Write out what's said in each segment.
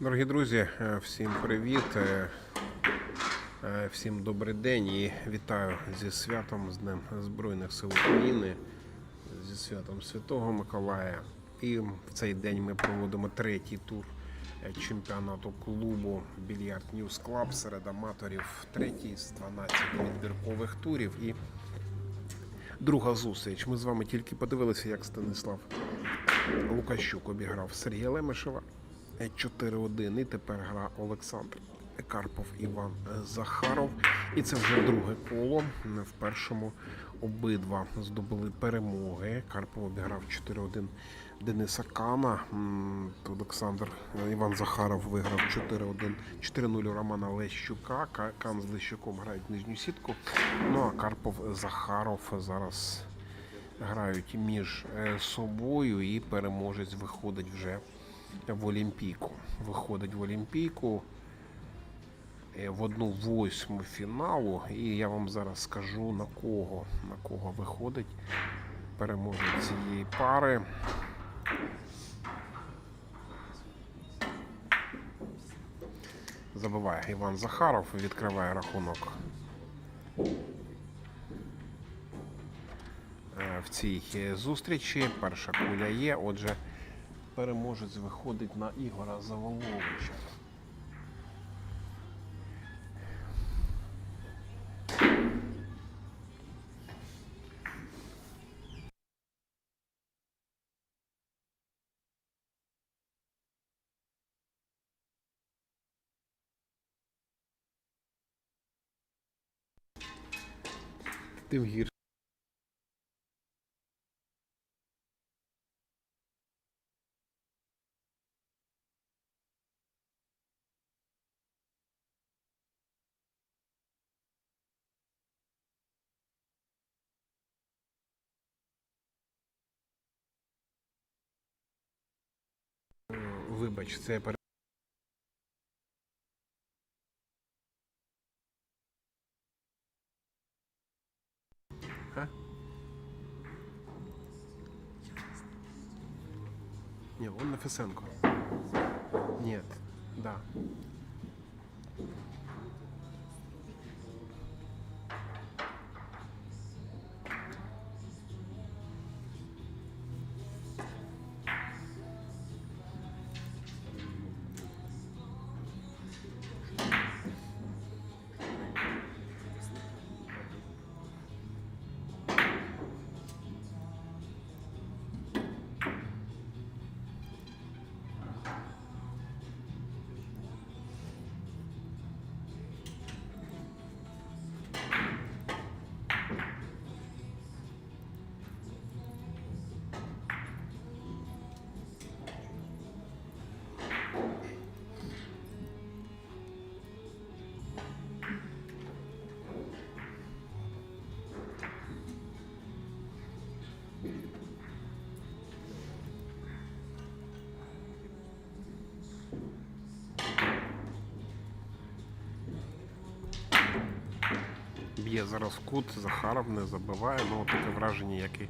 Дорогі друзі, е, всім привіт, е, е, всім добрий день і вітаю зі святом, з Днем Збройних сил України, зі святом Святого Миколая. І в цей день ми проводимо третій тур чемпіонату клубу Більярд Ньюс Клаб серед аматорів. Третій з 12 відбіркових турів. І друга зустріч. Ми з вами тільки подивилися, як Станислав Лукащук обіграв Сергія Лемешева 4-1. І тепер гра Олександр Карпов Іван Захаров. І це вже друге коло. В першому обидва здобули перемоги. Карпов обіграв 4-1 Дениса Кана. Олександр е, Іван Захаров виграв 4-1 4-0 Романа Лещука. Кан з Лещуком грають нижню сітку. Ну а Карпов Захаров зараз грають між е, собою і переможець виходить вже в Олімпійку. Виходить в Олімпійку е, в одну восьму фіналу. І я вам зараз скажу на кого, на кого виходить переможець цієї пари. Забиває Іван Захаров, відкриває рахунок е, в цій е, зустрічі. Перша куля є. Отже, переможець виходить на Ігора Заволовича. Тим гірше. Е, Вибач, це пере... Не, он на Фесенко. Нет, да. Б'є зараз кут, Захаров не забиває. Ну, таке враження, як і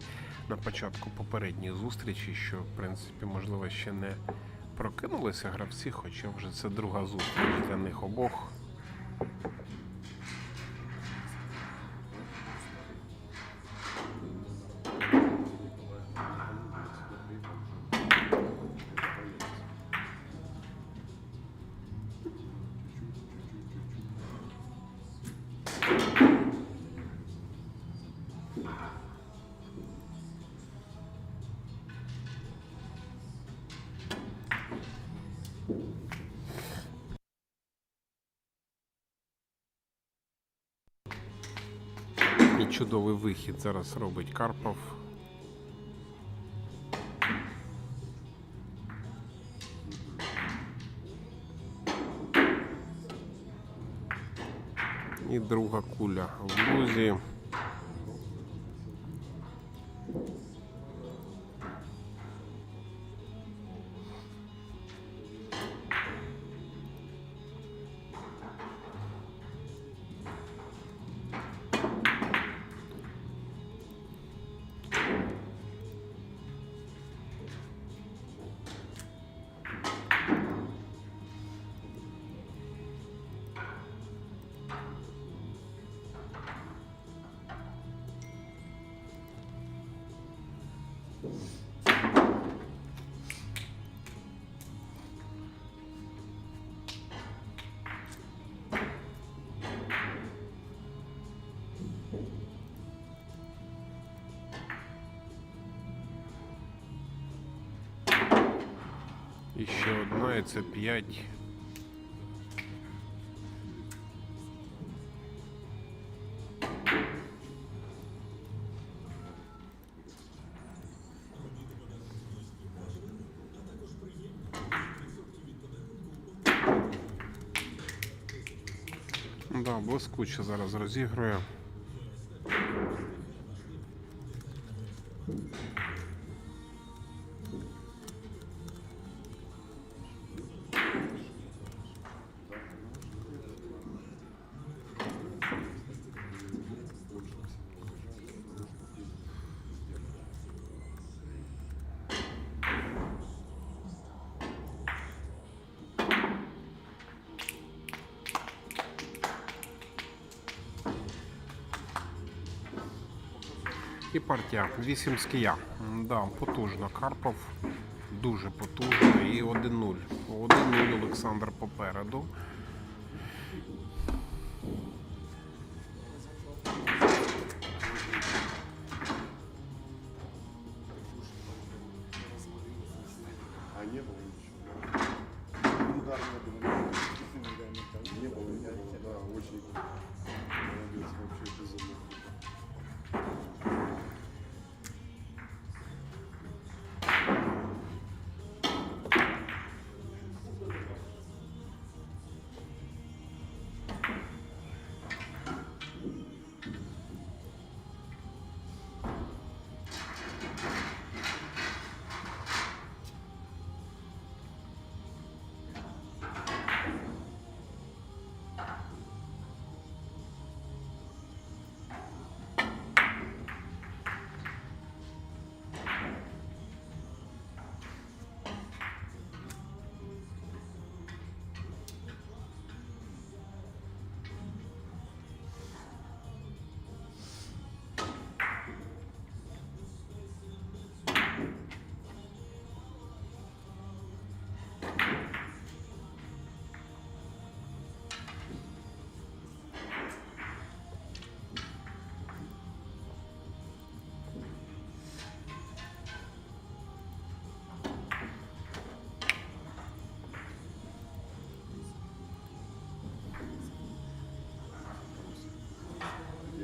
на початку попередньої зустрічі, що в принципі, можливо, ще не прокинулися гравці, хоча вже це друга зустріч для них обох. Чудовий вихід зараз робить Карпов. І друга куля в лузі. І ще одна, і це 5. Да, блискуче зараз розігрує. І партія 8 з кия. Да, потужно. Карпов дуже потужно. І 1-0. 1-0 Олександр попереду.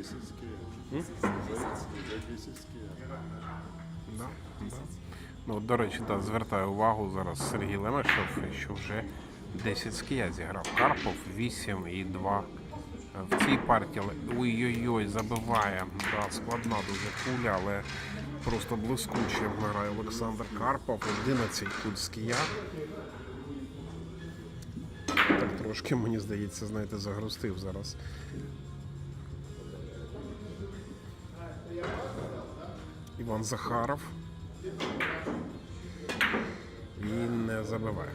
За. Да, да. Ну, до речі, да, звертаю увагу зараз Сергій Лемешев, що вже 10 з кия зіграв. Карпов 8 і 2 в цій партії. Ой-ой-ой, забиває. Да, складна дуже куля, але просто блискуче грає Олександр Карпов. 11 куль з кия. Так трошки, мені здається, знаєте, загрустив зараз. Іван Захаров. І не забиває.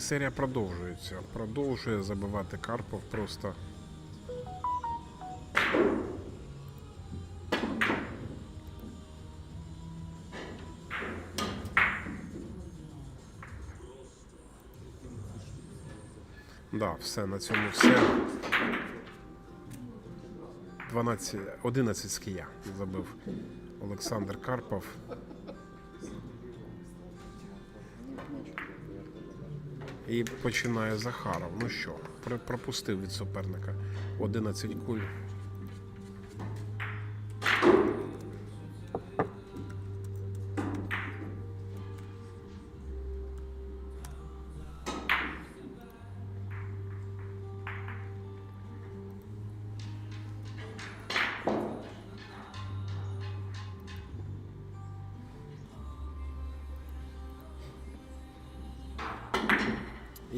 Серія продовжується. Продовжує забивати Карпов просто. Да, все, на цьому все. 12, 11 з кия забив Олександр Карпов. І починає Захаров. Ну що, пропустив від суперника 11 куль.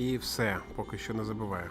І все, поки що не забиває.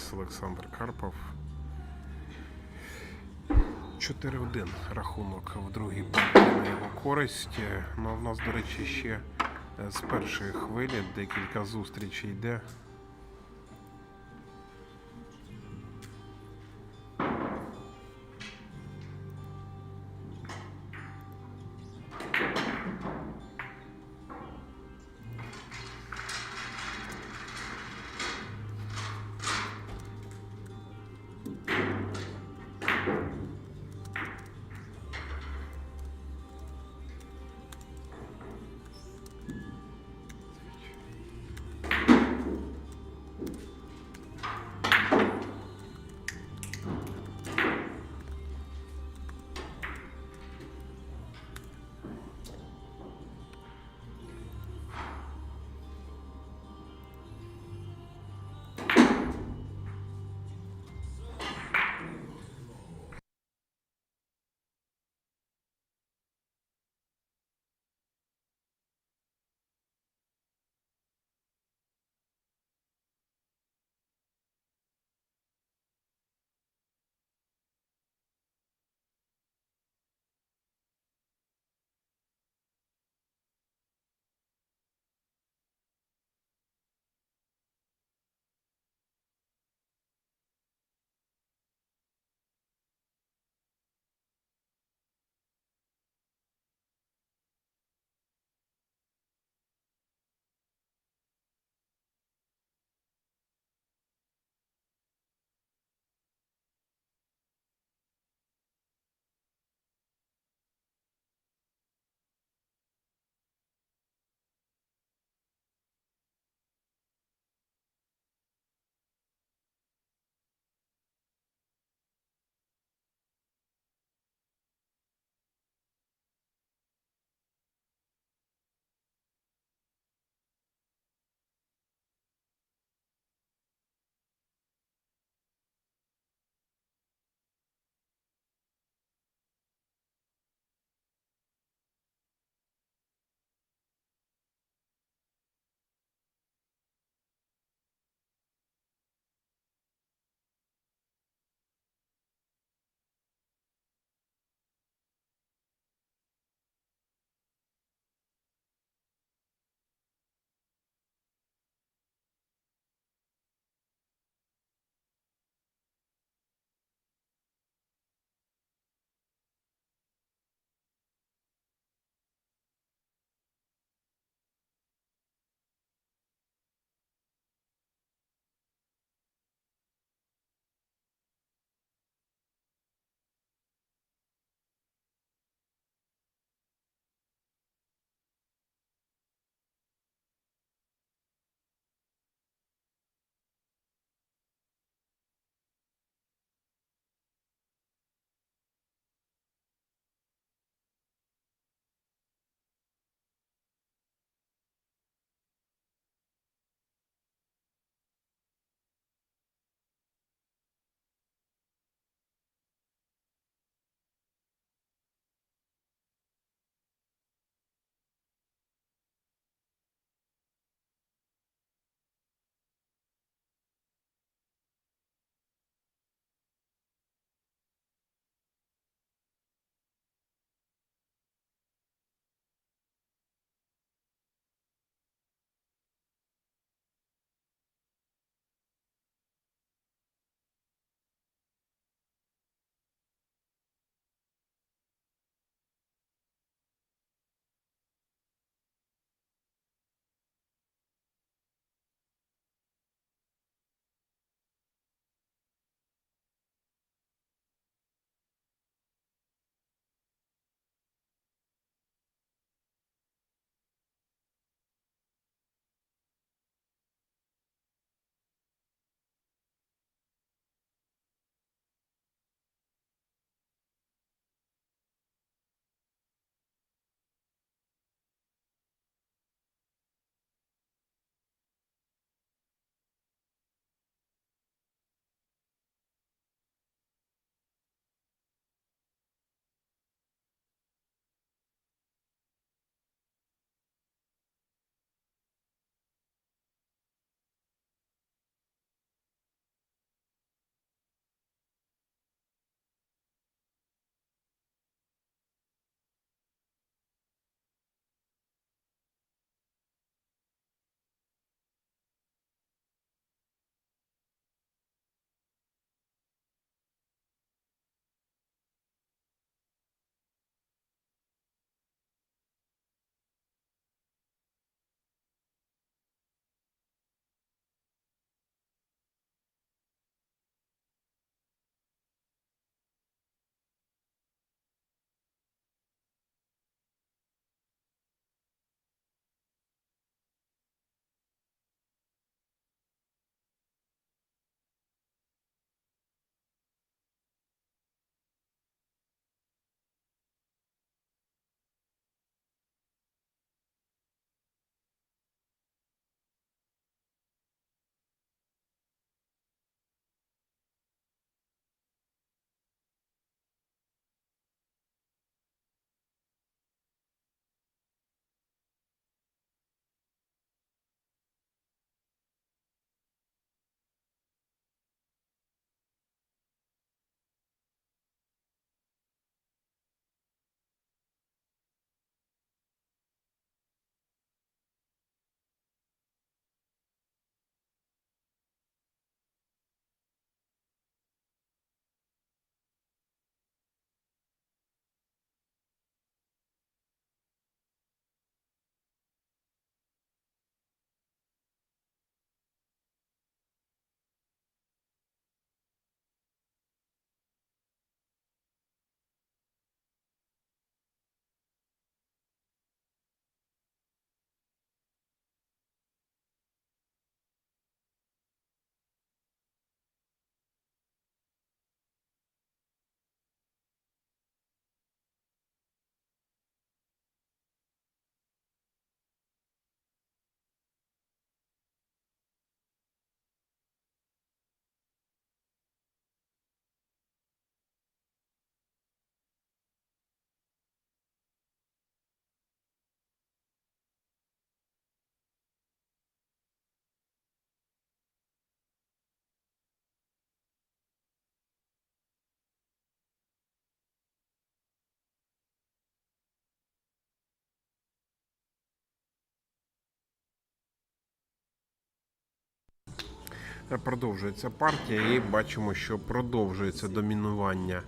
забиває Олександр Карпов. 4-1 рахунок в другій партії на його користь. Ну, в нас, до речі, ще з першої хвилі декілька зустрічей йде. Продовжується партія і бачимо, що продовжується домінування.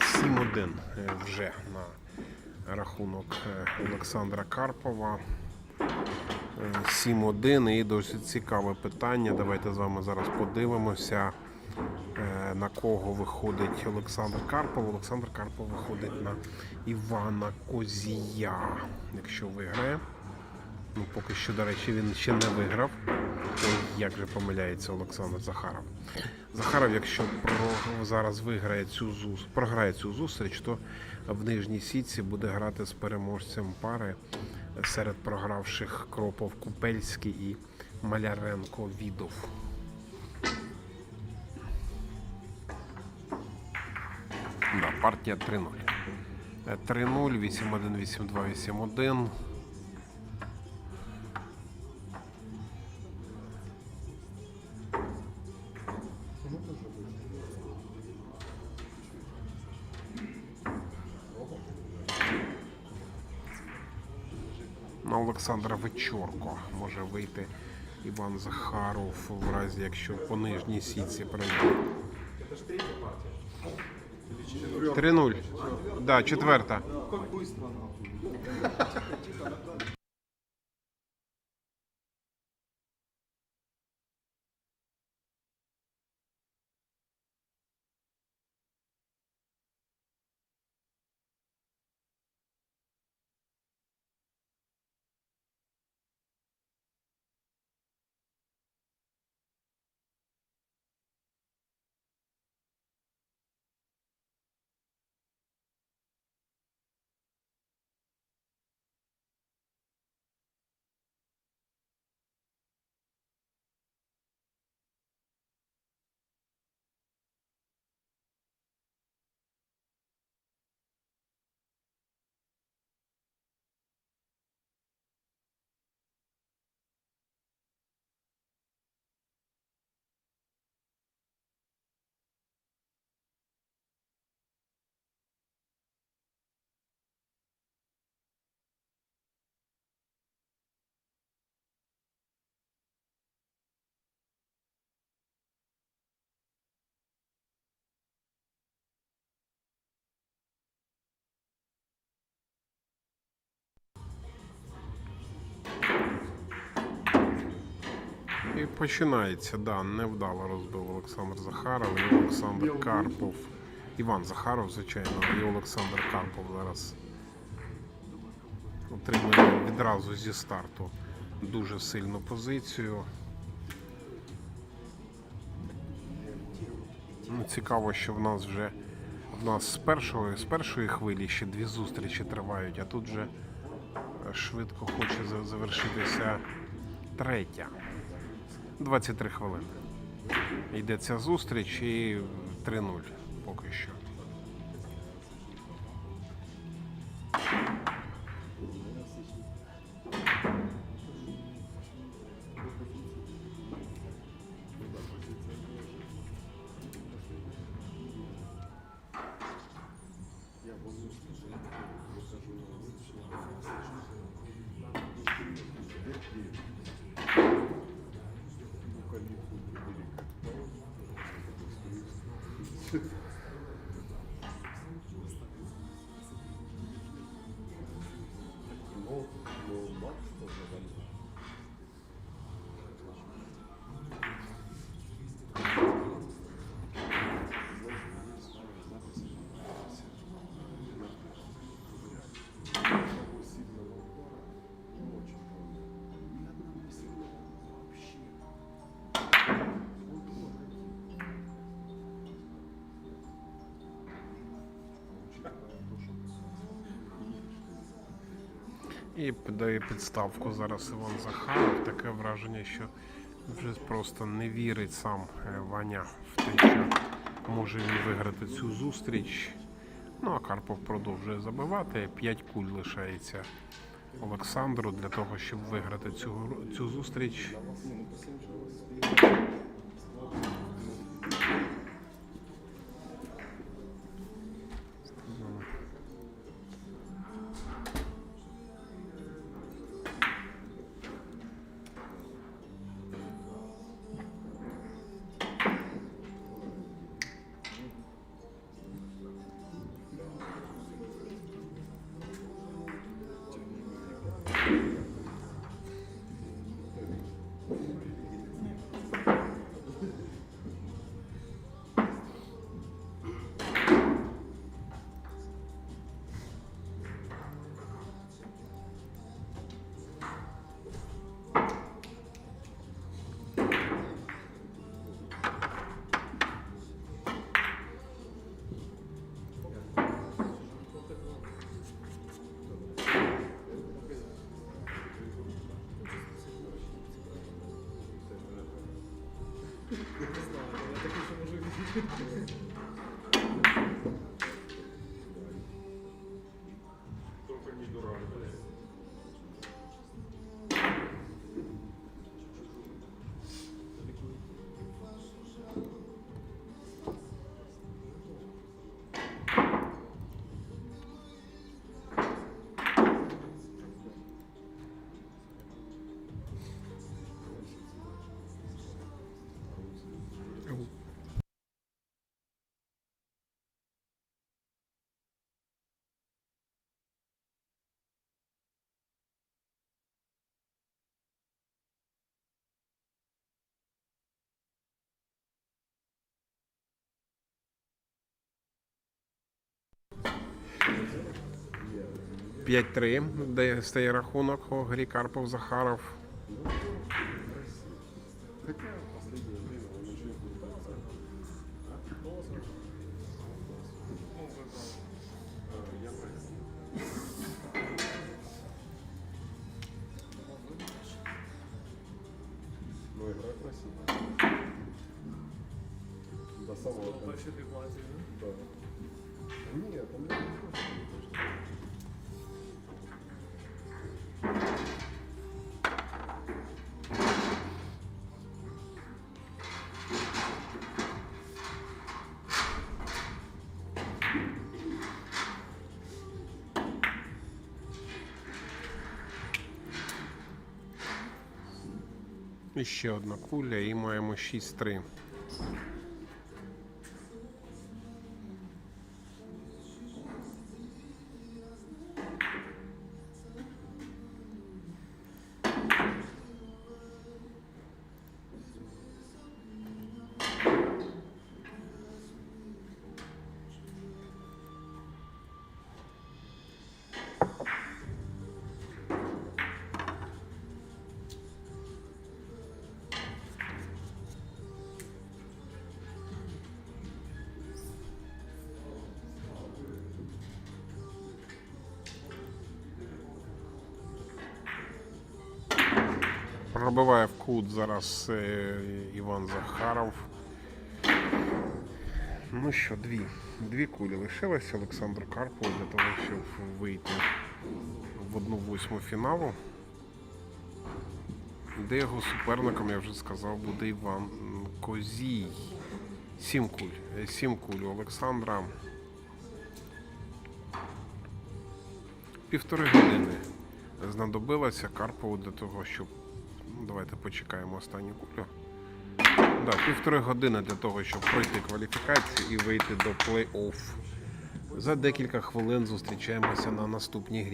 Сім 1 вже на рахунок е, Олександра Карпова. Е, 7-1 і досить цікаве питання. Давайте з вами зараз подивимося, е, на кого виходить Олександр Карпов. Олександр Карпов виходить на Івана Козія. Якщо виграє. Ну, поки що, до речі, він ще не виграв. Як же помиляється Олександр Захаров. Захаров, якщо зараз виграє цю зус, програє цю зустріч, то в нижній сітці буде грати з переможцем пари серед програвших Кропов Купельський і Маляренко Відов. Да, партія 3-0. Е, 3-0, 8-1, 8-2, 8-1. Олександра Вечорко може вийти Іван Захаров в разі, якщо по нижній сітці пройде. 3-0. Да, четверта. І починається, да, невдало розбив Олександр Захаров і Олександр Карпов. Іван Захаров, звичайно, і Олександр Карпов зараз отримує відразу зі старту дуже сильну позицію. Ну, цікаво, що в нас вже в нас з першої, з першої хвилі ще дві зустрічі тривають, а тут вже швидко хоче завершитися третя. 23 хвилини. Йдеться зустріч і 3-0 поки що. І дає підставку зараз Іван Захаров. Таке враження, що вже просто не вірить сам е, Ваня в те, що може він виграти цю зустріч. Ну а Карпов продовжує забивати. 5 куль лишається Олександру для того, щоб виграти цю, цю зустріч. — 5-3, де стає рахунок у грі Карпов Захаров. Хотя в последнее время он уже не пытается. А, ще одна куля, і маємо 6-3. Пробиває в кут зараз е, Іван Захаров. Ну що, дві. Дві кулі лишилося Олександру Карпову для того, щоб вийти в одну восьму фіналу. Де його суперником, я вже сказав, буде Іван Козій. Сім куль. Е, Сім куль у Олександра. Півтори години знадобилося Карпову для того, щоб. Давайте почекаємо останню кулю. Да, півтори години для того, щоб пройти кваліфікацію і вийти до плей-офф. За декілька хвилин зустрічаємося на наступній грі.